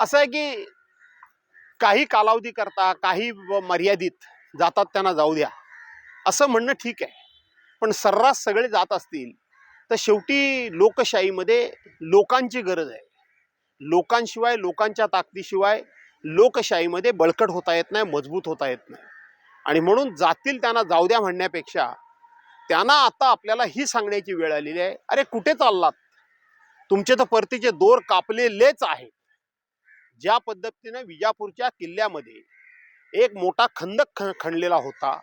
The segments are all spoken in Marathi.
असं आहे की काही कालावधी करता काही मर्यादित जातात त्यांना जाऊ द्या. असं म्हणणं ठीक आहे. पण सर्रास सगळे जात असतील तर शेवटी लोकशाहीमध्ये लोकांची गरज आहे. लोकांशिवाय लोकांच्या ताकदीशिवाय लोकशाहीमध्ये बळकट होता येत नाही मजबूत होता येत नाही. आणि म्हणून जातील त्यांना जाऊ द्या म्हणण्यापेक्षा त्यांना आता आपल्याला ही सांगण्याची वेळ आलेली आहे. अरे कुठे चाललात? तुमचे तर परतीचे दोर कापलेलेच आहेत. ज्या पद्धतीनं विजापूरच्या किल्ल्यामध्ये एक मोठा खंदक ख खणलेला होता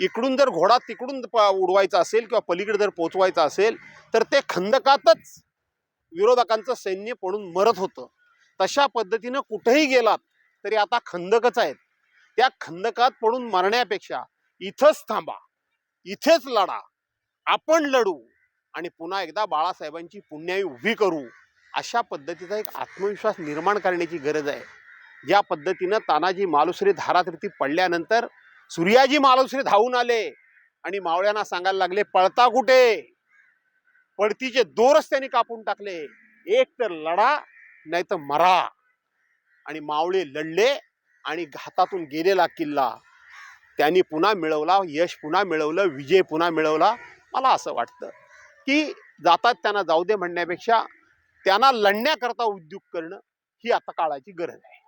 इकडून जर घोडा तिकडून प- उडवायचा असेल किंवा पलीकडे जर पोचवायचा असेल तर ते खंदकातच विरोधकांचं सैन्य पडून मरत होतं. तशा पद्धतीनं कुठेही गेलात तरी आता खंदकच आहेत. त्या खंदकात पडून मरण्यापेक्षा इथंच थांबा इथेच लढा आपण लढू आणि पुन्हा एकदा बाळासाहेबांची पुण्याई उभी करू. अशा पद्धतीचा एक आत्मविश्वास निर्माण करण्याची गरज आहे. ज्या पद्धतीनं तानाजी मालुसरे धारातीर्थी पडल्यानंतर सूर्याजी मालुसरे धावून आले आणि मावळ्यांना सांगायला लागले पळता कुठे? पळतीचे दोरच त्यांनी कापून टाकले. एक तर लढा नाही तर मरा. आणि मावळे लढले आणि घातातून गेलेला किल्ला. त्यांनी पुन्हा मिळवला यश पुन्हा मिळवलं विजय पुन्हा मिळवला. मला असं वाटतं की जातात त्यांना जाऊ दे म्हणण्यापेक्षा त्यांना लढण्याकरता उद्योग करणं ही आता काळाची गरज आहे.